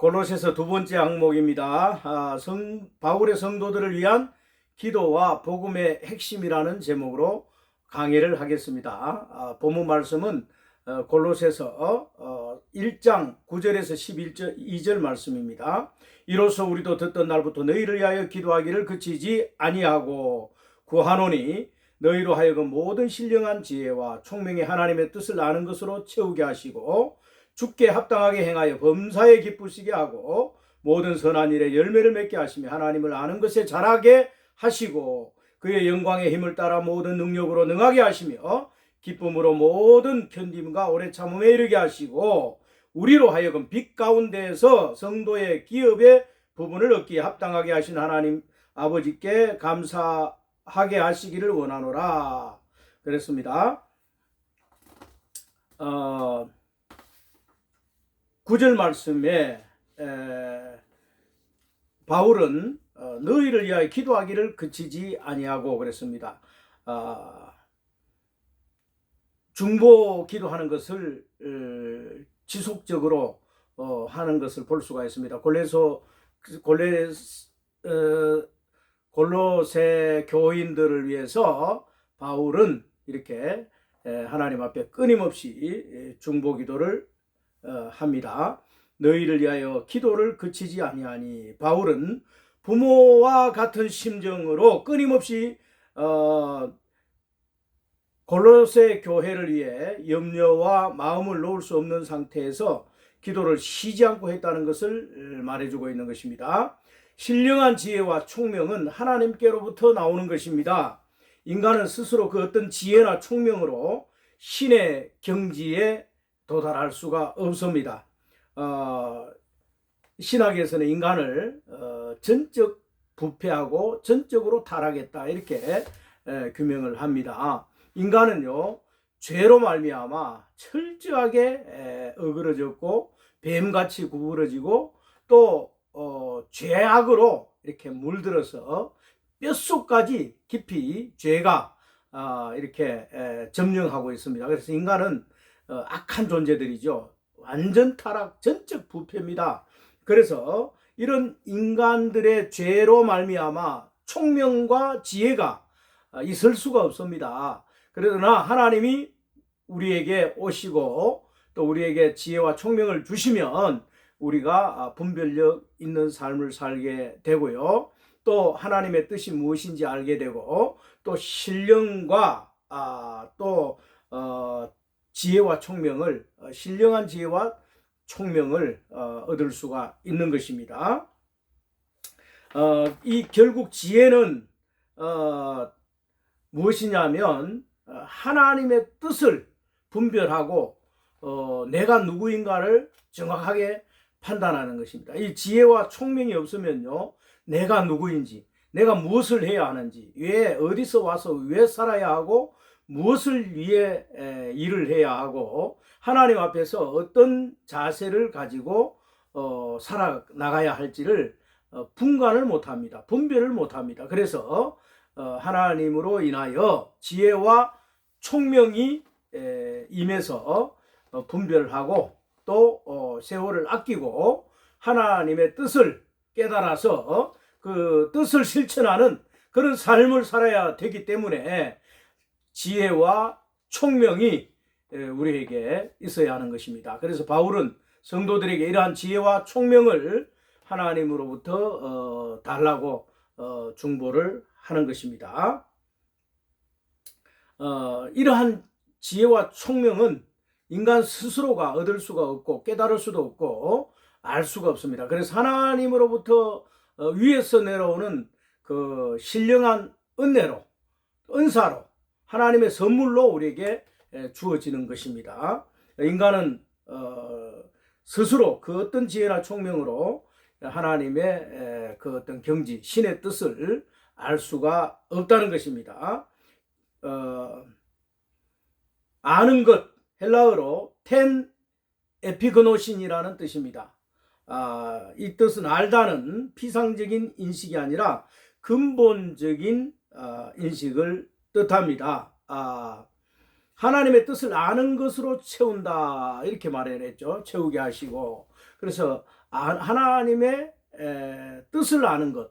골로새서 두 번째 항목입니다. 아, 성 바울의 성도들을 위한 기도와 복음의 핵심이라는 제목으로 강의를 하겠습니다. 아, 본문 말씀은 어, 골로새서 어, 1장 9절에서 11절 2절 말씀입니다. 이로써 우리도 듣던 날부터 너희를 위하여 기도하기를 그치지 아니하고 구하노니 너희로 하여금 모든 신령한 지혜와 총명의 하나님의 뜻을 아는 것으로 채우게 하시고 죽게 합당하게 행하여 범사에 기쁘시게 하고 모든 선한 일에 열매를 맺게 하시며 하나님을 아는 것에 자라게 하시고 그의 영광의 힘을 따라 모든 능력으로 능하게 하시며 기쁨으로 모든 견딤과 오래 참음에 이르게 하시고 우리로 하여금 빛 가운데에서 성도의 기업의 부분을 얻기에 합당하게 하신 하나님 아버지께 감사하게 하시기를 원하노라 그랬습니다. 어, 9절 말씀에 에, 바울은 어, 너희를 위하여 기도하기를 그치지 아니하고 그랬습니다. 아, 중보 기도하는 것을 어, 지속적으로 어, 하는 것을 볼 수가 있습니다. 골레소 골레 어, 골로새 교인들을 위해서 바울은 이렇게 에, 하나님 앞에 끊임없이 에, 중보 기도를 어, 합니다. 너희를 위하여 기도를 그치지 아니하니 바울은 부모와 같은 심정으로 끊임없이 어, 골로새 교회를 위해 염려와 마음을 놓을 수 없는 상태에서 기도를 쉬지 않고 했다는 것을 말해주고 있는 것입니다. 신령한 지혜와 총명은 하나님께로부터 나오는 것입니다. 인간은 스스로 그 어떤 지혜나 총명으로 신의 경지에 도달할 수가 없습니다. 어, 신학에서는 인간을 어, 전적 부패하고 전적으로 타락했다 이렇게 에, 규명을 합니다. 인간은요 죄로 말미암아 철저하게 에, 어그러졌고 뱀같이 구부러지고 또 어, 죄악으로 이렇게 물들어서 뼛속까지 깊이 죄가 아, 이렇게 에, 점령하고 있습니다. 그래서 인간은 어, 악한 존재들이죠. 완전 타락, 전적 부패입니다. 그래서 이런 인간들의 죄로 말미암아 총명과 지혜가 아, 있을 수가 없습니다. 그러나 하나님이 우리에게 오시고 또 우리에게 지혜와 총명을 주시면 우리가 아, 분별력 있는 삶을 살게 되고요. 또 하나님의 뜻이 무엇인지 알게 되고 또 신령과 아, 또 어, 지혜와 총명을 어, 신령한 지혜와 총명을 어, 얻을 수가 있는 것입니다. 어, 이 결국 지혜는 어, 무엇이냐면 어, 하나님의 뜻을 분별하고 어, 내가 누구인가를 정확하게 판단하는 것입니다. 이 지혜와 총명이 없으면요, 내가 누구인지, 내가 무엇을 해야 하는지, 왜 어디서 와서 왜 살아야 하고 무엇을 위해 에, 일을 해야 하고 하나님 앞에서 어떤 자세를 가지고 어, 살아 나가야 할지를 어, 분간을 못합니다. 분별을 못합니다. 그래서 어, 하나님으로 인하여 지혜와 총명이 에, 임해서 어, 분별하고 또 어, 세월을 아끼고 하나님의 뜻을 깨달아서 그 뜻을 실천하는 그런 삶을 살아야 되기 때문에 지혜와 총명이 우리에게 있어야 하는 것입니다. 그래서 바울은 성도들에게 이러한 지혜와 총명을 하나님으로부터 어, 달라고 어, 중보를 하는 것입니다. 어, 이러한 지혜와 총명은 인간 스스로가 얻을 수가 없고 깨달을 수도 없고 알 수가 없습니다. 그래서 하나님으로부터 위에서 내려오는 그 신령한 은혜로 은사로 하나님의 선물로 우리에게 주어지는 것입니다. 인간은 어, 스스로 그 어떤 지혜나 총명으로 하나님의 그 어떤 경지, 신의 뜻을 알 수가 없다는 것입니다. 어, 아는 것, 헬라어로 텐 에피그노신이라는 뜻입니다. 아, 이 뜻은 알다는 피상적인 인식이 아니라 근본적인 아, 인식을 뜻합니다. 아, 하나님의 뜻을 아는 것으로 채운다 이렇게 말을 했죠. 채우게 하시고 그래서 아- 하나님의 에, 뜻을 아는 것.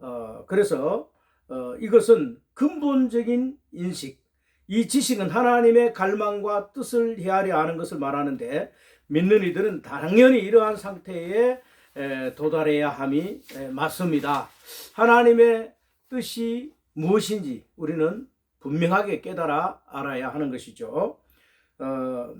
어, 그래서 어, 이것은 근본적인 인식. 이 지식은 하나님의 갈망과 뜻을 헤아려 아는 것을 말하는데 믿는 이들은 당연히 이러한 상태에 에, 도달해야 함이 에, 맞습니다. 하나님의 뜻이 무엇인지 우리는 분명하게 깨달아 알아야 하는 것이죠. 어,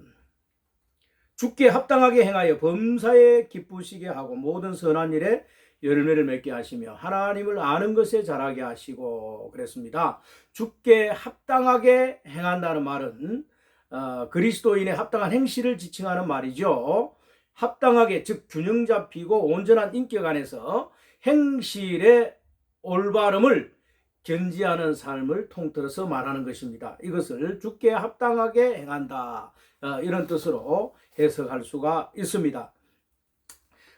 주께 합당하게 행하여 범사에 기쁘시게 하고 모든 선한 일에 열매를 맺게 하시며 하나님을 아는 것에 잘하게 하시고 그랬습니다. 주께 합당하게 행한다는 말은 어, 그리스도인의 합당한 행실을 지칭하는 말이죠. 합당하게 즉 균형 잡히고 온전한 인격 안에서 행실의 올바름을 견지하는 삶을 통틀어서 말하는 것입니다. 이것을 주께 합당하게 행한다. 어, 이런 뜻으로 해석할 수가 있습니다.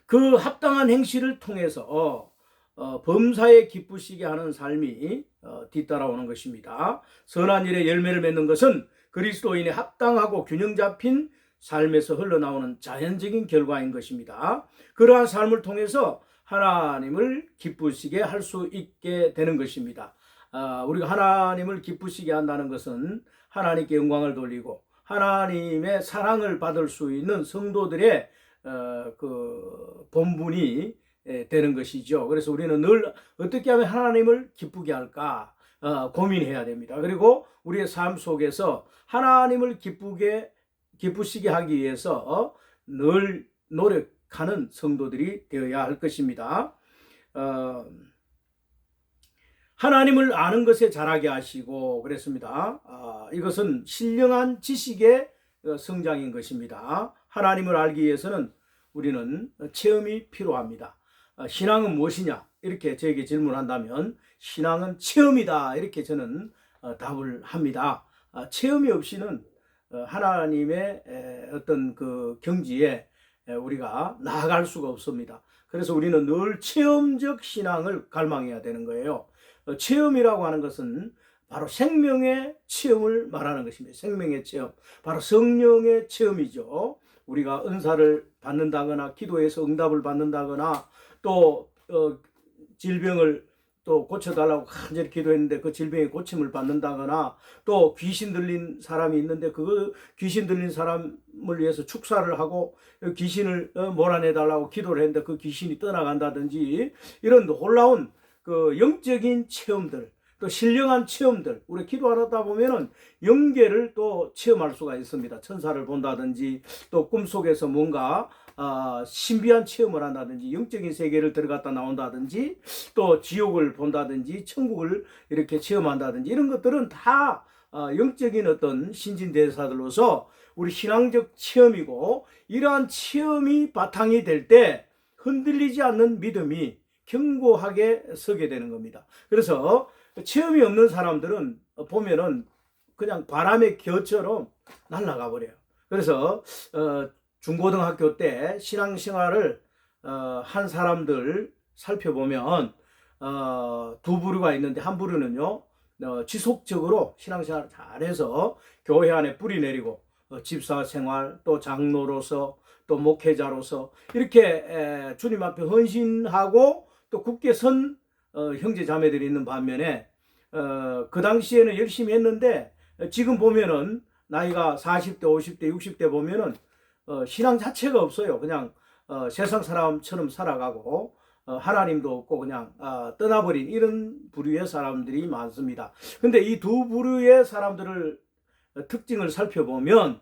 그 합당한 행실을 통해서 어, 범사에 기쁘시게 하는 삶이 어, 뒤따라오는 것입니다. 선한 일에 열매를 맺는 것은 그리스도인의 합당하고 균형 잡힌 삶에서 흘러나오는 자연적인 결과인 것입니다. 그러한 삶을 통해서 하나님을 기쁘시게 할 수 있게 되는 것입니다. 아, 우리가 하나님을 기쁘시게 한다는 것은 하나님께 영광을 돌리고 하나님의 사랑을 받을 수 있는 성도들의 어, 그 본분이 에, 되는 것이죠. 그래서 우리는 늘 어떻게 하면 하나님을 기쁘게 할까 어, 고민해야 됩니다. 그리고 우리의 삶 속에서 하나님을 기쁘게 기쁘시게 하기 위해서 어, 늘 노력 하는 성도들이 되어야 할 것입니다. 어, 하나님을 아는 것에 잘하게 하시고 그랬습니다. 아, 이것은 신령한 지식의 어, 성장인 것입니다. 하나님을 알기 위해서는 우리는 체험이 필요합니다. 아, 신앙은 무엇이냐? 이렇게 저에게 질문한다면 신앙은 체험이다. 이렇게 저는 어, 답을 합니다. 아, 체험이 없이는 어, 하나님의 에, 어떤 그 경지에 에, 우리가 나아갈 수가 없습니다. 그래서 우리는 늘 체험적 신앙을 갈망해야 되는 거예요. 어, 체험이라고 하는 것은 바로 생명의 체험을 말하는 것입니다. 생명의 체험. 바로 성령의 체험이죠. 우리가 은사를 받는다거나 기도해서 응답을 받는다거나 또 어, 질병을 또 고쳐달라고 간절히 기도했는데 그 질병의 고침을 받는다거나 또 귀신 들린 사람이 있는데 그 귀신 들린 사람을 위해서 축사를 하고 귀신을 어, 몰아내달라고 기도를 했는데 그 귀신이 떠나간다든지 이런 놀라운 그 영적인 체험들 또 신령한 체험들 우리 기도하다 보면은 영계를 또 체험할 수가 있습니다. 천사를 본다든지 또 꿈속에서 뭔가 아, 신비한 체험을 한다든지 영적인 세계를 들어갔다 나온다든지 또 지옥을 본다든지 천국을 이렇게 체험한다든지 이런 것들은 다 아, 영적인 어떤 신진대사들로서 우리 신앙적 체험이고 이러한 체험이 바탕이 될 때 흔들리지 않는 믿음이 견고하게 서게 되는 겁니다. 그래서 체험이 없는 사람들은 보면은 그냥 바람의 겨처럼 날아가 버려요. 그래서 어, 중고등학교 때 신앙생활을 어, 한 사람들 살펴보면 어, 두 부류가 있는데 한 부류는요 어, 지속적으로 신앙생활을 잘해서 교회 안에 뿌리 내리고 어, 집사 생활 또 장로로서 또 목회자로서 이렇게 에, 주님 앞에 헌신하고 또 굳게 선 어, 형제 자매들이 있는 반면에 어, 그 당시에는 열심히 했는데 어, 지금 보면은 나이가 40대, 50대, 60대 보면은 어, 신앙 자체가 없어요. 그냥 어, 세상 사람처럼 살아가고 어, 하나님도 없고 그냥 어, 떠나버린 이런 부류의 사람들이 많습니다. 근데 이 두 부류의 사람들을 어, 특징을 살펴보면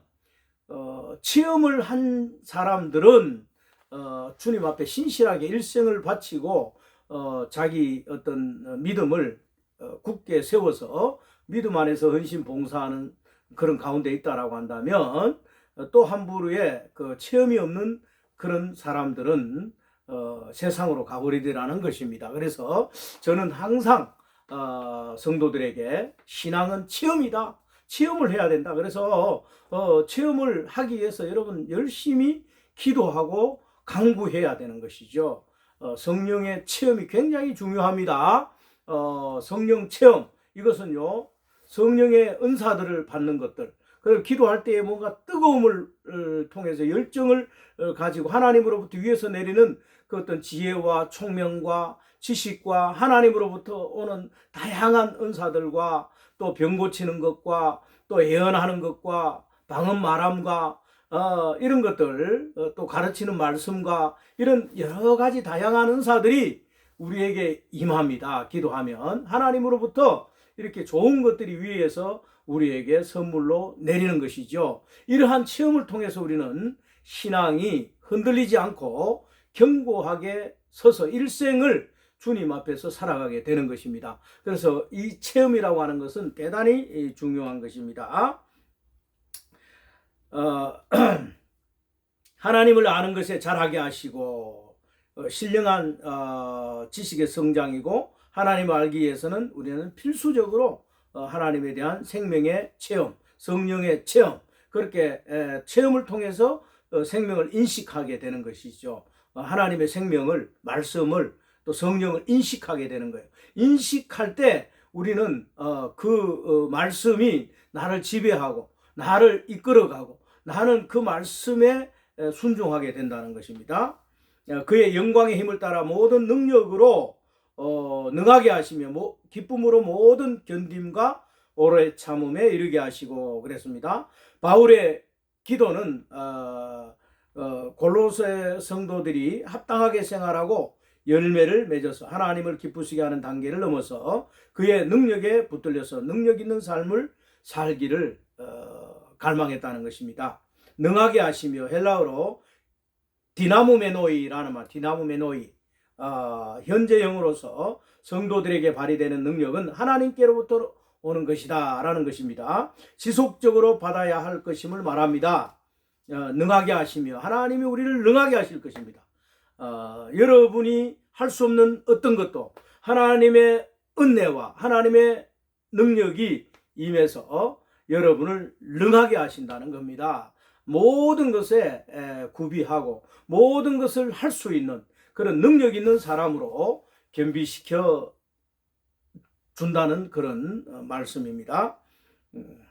어, 체험을 한 사람들은 어, 주님 앞에 신실하게 일생을 바치고 어, 자기 어떤 어, 믿음을 어, 굳게 세워서 믿음 안에서 헌신 봉사하는 그런 가운데 있다라고 한다면 어, 또한 부류의 그 체험이 없는 그런 사람들은 어, 세상으로 가버리리라는 것입니다. 그래서 저는 항상 어, 성도들에게 신앙은 체험이다. 체험을 해야 된다. 그래서 어, 체험을 하기 위해서 여러분 열심히 기도하고 강구해야 되는 것이죠. 어, 성령의 체험이 굉장히 중요합니다. 어, 성령 체험 이것은요 성령의 은사들을 받는 것들 그 기도할 때에 뭔가 뜨거움을 어, 통해서 열정을 어, 가지고 하나님으로부터 위에서 내리는 그 어떤 지혜와 총명과 지식과 하나님으로부터 오는 다양한 은사들과 또 병 고치는 것과 또 예언하는 것과 방언 말함과 어, 이런 것들 어, 또 가르치는 말씀과 이런 여러 가지 다양한 은사들이 우리에게 임합니다. 기도하면 하나님으로부터 이렇게 좋은 것들이 위에서 우리에게 선물로 내리는 것이죠. 이러한 체험을 통해서 우리는 신앙이 흔들리지 않고 견고하게 서서 일생을 주님 앞에서 살아가게 되는 것입니다. 그래서 이 체험이라고 하는 것은 대단히 중요한 것입니다. 어, 하나님을 아는 것에 잘하게 하시고 어, 신령한 어, 지식의 성장이고 하나님을 알기 위해서는 우리는 필수적으로 어, 하나님에 대한 생명의 체험, 성령의 체험 그렇게 에, 체험을 통해서 어, 생명을 인식하게 되는 것이죠. 어, 하나님의 생명을 말씀을 또 성령을 인식하게 되는 거예요. 인식할 때 우리는 어, 그 어, 말씀이 나를 지배하고 나를 이끌어가고 나는 그 말씀에 에, 순종하게 된다는 것입니다. 어, 그의 영광의 힘을 따라 모든 능력으로 어, 능하게 하시며 모, 기쁨으로 모든 견딤과 오래 참음에 이르게 하시고 그랬습니다. 바울의 기도는 어, 어, 골로새 성도들이 합당하게 생활하고 열매를 맺어서 하나님을 기쁘시게 하는 단계를 넘어서 그의 능력에 붙들려서 능력 있는 삶을 살기를 어, 갈망했다는 것입니다. 능하게 하시며 헬라어로 디나무메노이라는 말, 디나무메노이 어, 현재형으로서 성도들에게 발휘되는 능력은 하나님께로부터 오는 것이다 라는 것입니다. 지속적으로 받아야 할 것임을 말합니다. 어, 능하게 하시며 하나님이 우리를 능하게 하실 것입니다. 어, 여러분이 할 수 없는 어떤 것도 하나님의 은혜와 하나님의 능력이 임해서 여러분을 능하게 하신다는 겁니다. 모든 것에 에, 구비하고 모든 것을 할 수 있는 그런 능력 있는 사람으로 겸비시켜 준다는 그런 어, 말씀입니다. 음.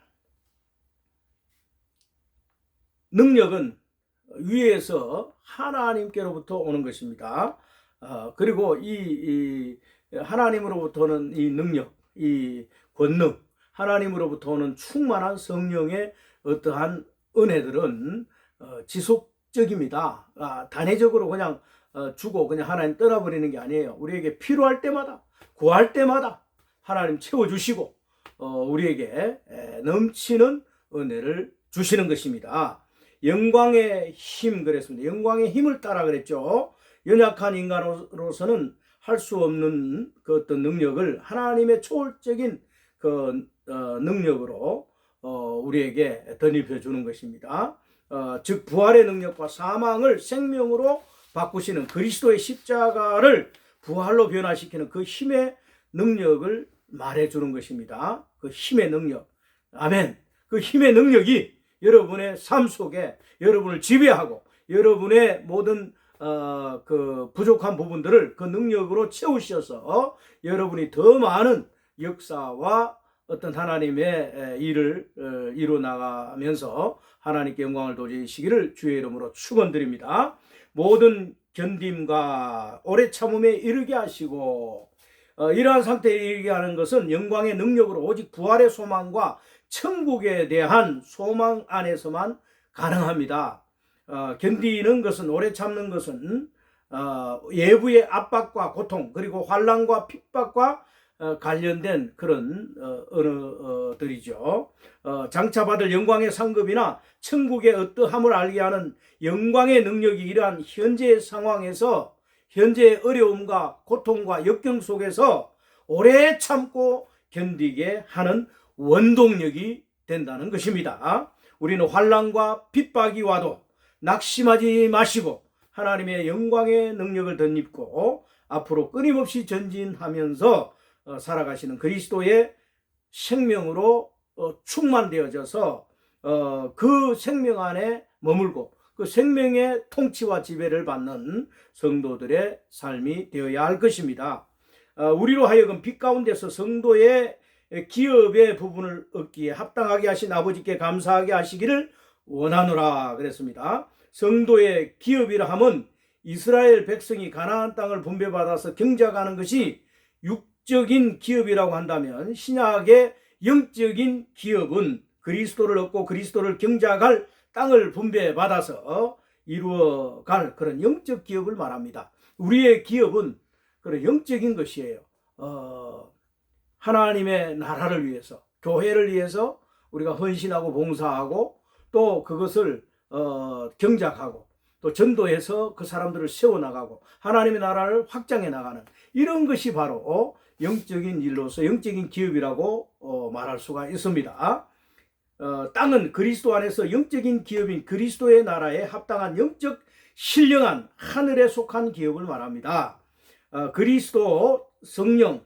능력은 위에서 하나님께로부터 오는 것입니다. 어, 그리고 이, 이 하나님으로부터는 이 능력, 이 권능, 하나님으로부터 오는 충만한 성령의 어떠한 은혜들은 어, 지속적입니다. 아, 단회적으로 그냥 어, 주고 그냥 하나님 떠나버리는 게 아니에요. 우리에게 필요할 때마다 구할 때마다 하나님 채워주시고 어, 우리에게 에, 넘치는 은혜를 주시는 것입니다. 영광의 힘 그랬습니다. 영광의 힘을 따라 그랬죠. 연약한 인간으로서는 할 수 없는 그 어떤 능력을 하나님의 초월적인 그 어, 능력으로 어, 우리에게 덧입혀 주는 것입니다. 어, 즉 부활의 능력과 사망을 생명으로 바꾸시는 그리스도의 십자가를 부활로 변화시키는 그 힘의 능력을 말해 주는 것입니다. 그 힘의 능력. 아멘. 그 힘의 능력이 여러분의 삶 속에 여러분을 지배하고 여러분의 모든 어, 그 부족한 부분들을 그 능력으로 채우셔서 여러분이 더 많은 역사와 어떤 하나님의 일을 어, 이루 나가면서 하나님께 영광을 돌리시기를 주의 이름으로 축원드립니다. 모든 견딤과 오래 참음에 이르게 하시고 어, 이러한 상태에 이르게 하는 것은 영광의 능력으로 오직 부활의 소망과 천국에 대한 소망 안에서만 가능합니다. 어, 견디는 것은 오래 참는 것은 어, 예부의 압박과 고통 그리고 환란과 핍박과 어, 관련된 그런 어, 언어들이죠. 어, 장차받을 영광의 상급이나 천국의 어떠함을 알게 하는 영광의 능력이 이러한 현재의 상황에서 현재의 어려움과 고통과 역경 속에서 오래 참고 견디게 하는 원동력이 된다는 것입니다. 우리는 환란과 핍박이 와도 낙심하지 마시고 하나님의 영광의 능력을 덧입고 앞으로 끊임없이 전진하면서 어, 살아가시는 그리스도의 생명으로 어, 충만되어져서 어, 그 생명 안에 머물고 그 생명의 통치와 지배를 받는 성도들의 삶이 되어야 할 것입니다. 우리로 하여금 빛 가운데서 성도의 기업의 부분을 얻기에 합당하게 하신 아버지께 감사하게 하시기를 원하노라 그랬습니다. 성도의 기업이라 함은 이스라엘 백성이 가나안 땅을 분배받아서 경작하는 것이 육 적인 기업이라고 한다면 신약의 영적인 기업은 그리스도를 얻고 그리스도를 경작할 땅을 분배받아서 이루어갈 그런 영적 기업을 말합니다. 우리의 기업은 그런 영적인 것이에요. 어, 하나님의 나라를 위해서, 교회를 위해서 우리가 헌신하고 봉사하고 또 그것을 어, 경작하고 또 전도해서 그 사람들을 세워나가고 하나님의 나라를 확장해 나가는 이런 것이 바로 영적인 일로서 영적인 기업이라고 어, 말할 수가 있습니다. 어, 땅은 그리스도 안에서 영적인 기업인 그리스도의 나라에 합당한 영적 신령한 하늘에 속한 기업을 말합니다. 어, 그리스도 성령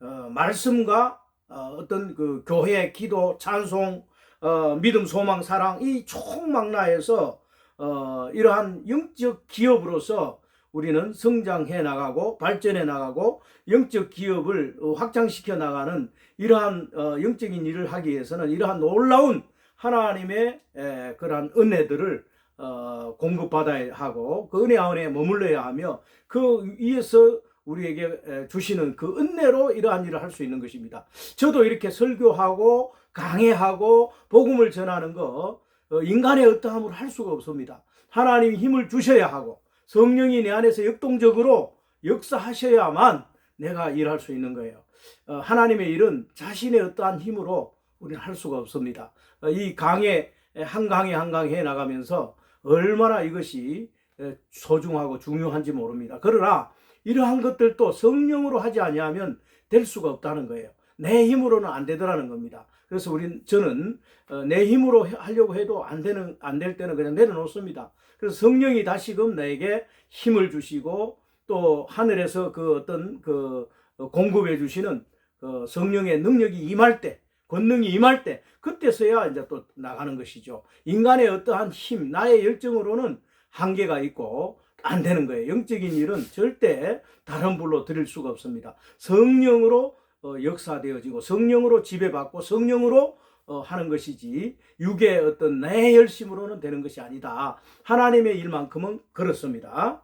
어, 말씀과 어, 어떤 그 교회 기도 찬송 어, 믿음 소망 사랑 이 총망라에서 어, 이러한 영적 기업으로서 우리는 성장해 나가고 발전해 나가고 영적 기업을 어, 확장시켜 나가는 이러한 어, 영적인 일을 하기 위해서는 이러한 놀라운 하나님의 에, 그러한 은혜들을 어, 공급받아야 하고 그 은혜 안에 머물러야 하며 그 위에서 우리에게 에, 주시는 그 은혜로 이러한 일을 할 수 있는 것입니다. 저도 이렇게 설교하고 강해하고 복음을 전하는 거 어, 인간의 어떠함으로 할 수가 없습니다. 하나님이 힘을 주셔야 하고 성령이 내 안에서 역동적으로 역사하셔야만 내가 일할 수 있는 거예요. 어, 하나님의 일은 자신의 어떠한 힘으로 우리는 할 수가 없습니다. 어, 이 강에 한 강에 한강해 나가면서 얼마나 이것이 에, 소중하고 중요한지 모릅니다. 그러나 이러한 것들도 성령으로 하지 아니하면 될 수가 없다는 거예요. 내 힘으로는 안 되더라는 겁니다. 그래서 우린 저는 어, 내 힘으로 해- 하려고 해도 안 되는 안 될 때는 그냥 내려놓습니다. 그래서 성령이 다시금 나에게 힘을 주시고 또 하늘에서 그 어떤 그 어, 공급해 주시는 그 성령의 능력이 임할 때 권능이 임할 때 그때서야 이제 또 나가는 것이죠. 인간의 어떠한 힘, 나의 열정으로는 한계가 있고 안 되는 거예요. 영적인 일은 절대 다른 불로 드릴 수가 없습니다. 성령으로 어, 역사되어지고 성령으로 지배받고 성령으로 어, 하는 것이지 육의 어떤 내 열심으로는 되는 것이 아니다. 하나님의 일만큼은 그렇습니다.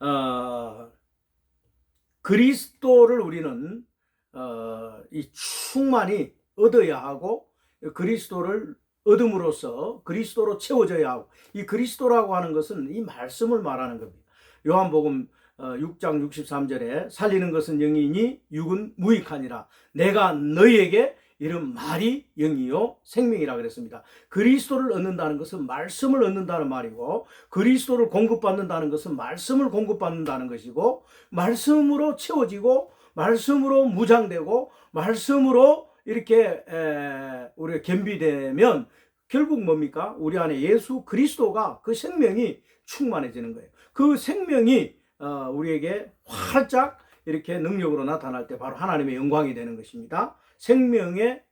어, 그리스도를 우리는 어, 이 충만히 얻어야 하고 그리스도를 얻음으로써 그리스도로 채워져야 하고 이 그리스도라고 하는 것은 이 말씀을 말하는 겁니다. 요한복음 어, 6장 63절에 살리는 것은 영이니 육은 무익하니라 내가 너희에게 이런 말이 영이요 생명이라 그랬습니다. 그리스도를 얻는다는 것은 말씀을 얻는다는 말이고 그리스도를 공급받는다는 것은 말씀을 공급받는다는 것이고 말씀으로 채워지고 말씀으로 무장되고 말씀으로 이렇게 에, 우리가 겸비되면 결국 뭡니까? 우리 안에 예수 그리스도가 그 생명이 충만해지는 거예요. 그 생명이 어, 우리에게 활짝 이렇게 능력으로 나타날 때 바로 하나님의 영광이 되는 것입니다. 생명의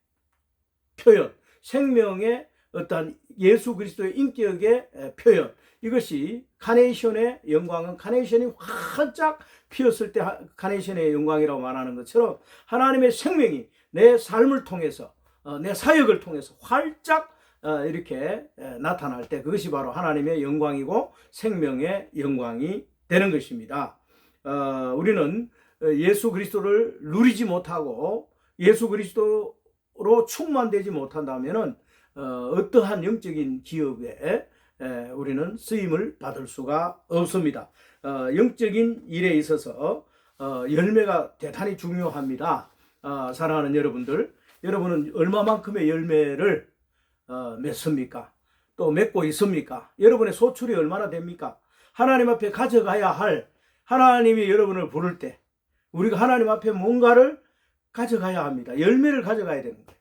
표현, 생명의 어떤 예수 그리스도의 인격의 에, 표현. 이것이 카네이션의 영광은 카네이션이 활짝 피었을 때 하- 카네이션의 영광이라고 말하는 것처럼 하나님의 생명이 내 삶을 통해서 어, 내 사역을 통해서 활짝 어, 이렇게 에, 나타날 때 그것이 바로 하나님의 영광이고 생명의 영광이 되는 것입니다. 어, 우리는 어, 예수 그리스도를 누리지 못하고 예수 그리스도로 충만되지 못한다면은 어, 어떠한 영적인 기업에 에, 우리는 쓰임을 받을 수가 없습니다. 어, 영적인 일에 있어서 어, 열매가 대단히 중요합니다. 어, 사랑하는 여러분들, 여러분은 얼마만큼의 열매를 어, 맺습니까? 또 맺고 있습니까? 여러분의 소출이 얼마나 됩니까? 하나님 앞에 가져가야 할 하나님이 여러분을 부를 때 우리가 하나님 앞에 뭔가를 가져가야 합니다. 열매를 가져가야 되는 거예요.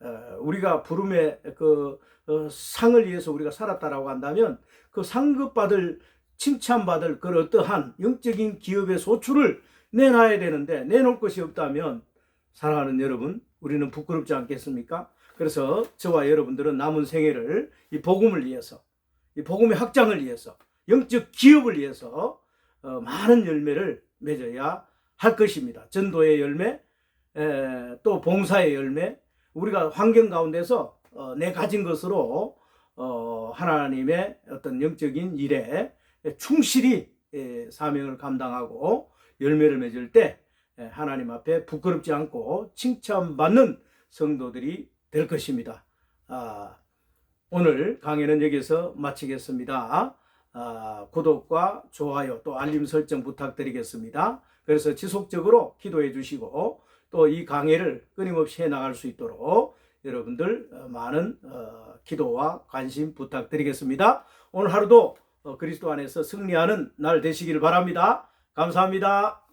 어, 우리가 부름의 그 어, 상을 위해서 우리가 살았다라고 한다면 그 상급받을 칭찬받을 그 어떠한 영적인 기업의 소출을 내놔야 되는데 내놓을 것이 없다면 사랑하는 여러분 우리는 부끄럽지 않겠습니까? 그래서 저와 여러분들은 남은 생애를 이 복음을 위해서 이 복음의 확장을 위해서 영적 기업을 위해서 어, 많은 열매를 맺어야 할 것입니다. 전도의 열매, 에, 또 봉사의 열매, 우리가 환경 가운데서 어, 내 가진 것으로 어, 하나님의 어떤 영적인 일에 충실히 예, 사명을 감당하고 열매를 맺을 때 예, 하나님 앞에 부끄럽지 않고 칭찬받는 성도들이 될 것입니다. 아, 오늘 강의는 여기서 마치겠습니다. 아, 구독과 좋아요 또 알림 설정 부탁드리겠습니다. 그래서 지속적으로 기도해 주시고 또 이 강의를 끊임없이 해 나갈 수 있도록 여러분들 어, 많은 어, 기도와 관심 부탁드리겠습니다. 오늘 하루도 어, 그리스도 안에서 승리하는 날 되시기를 바랍니다. 감사합니다.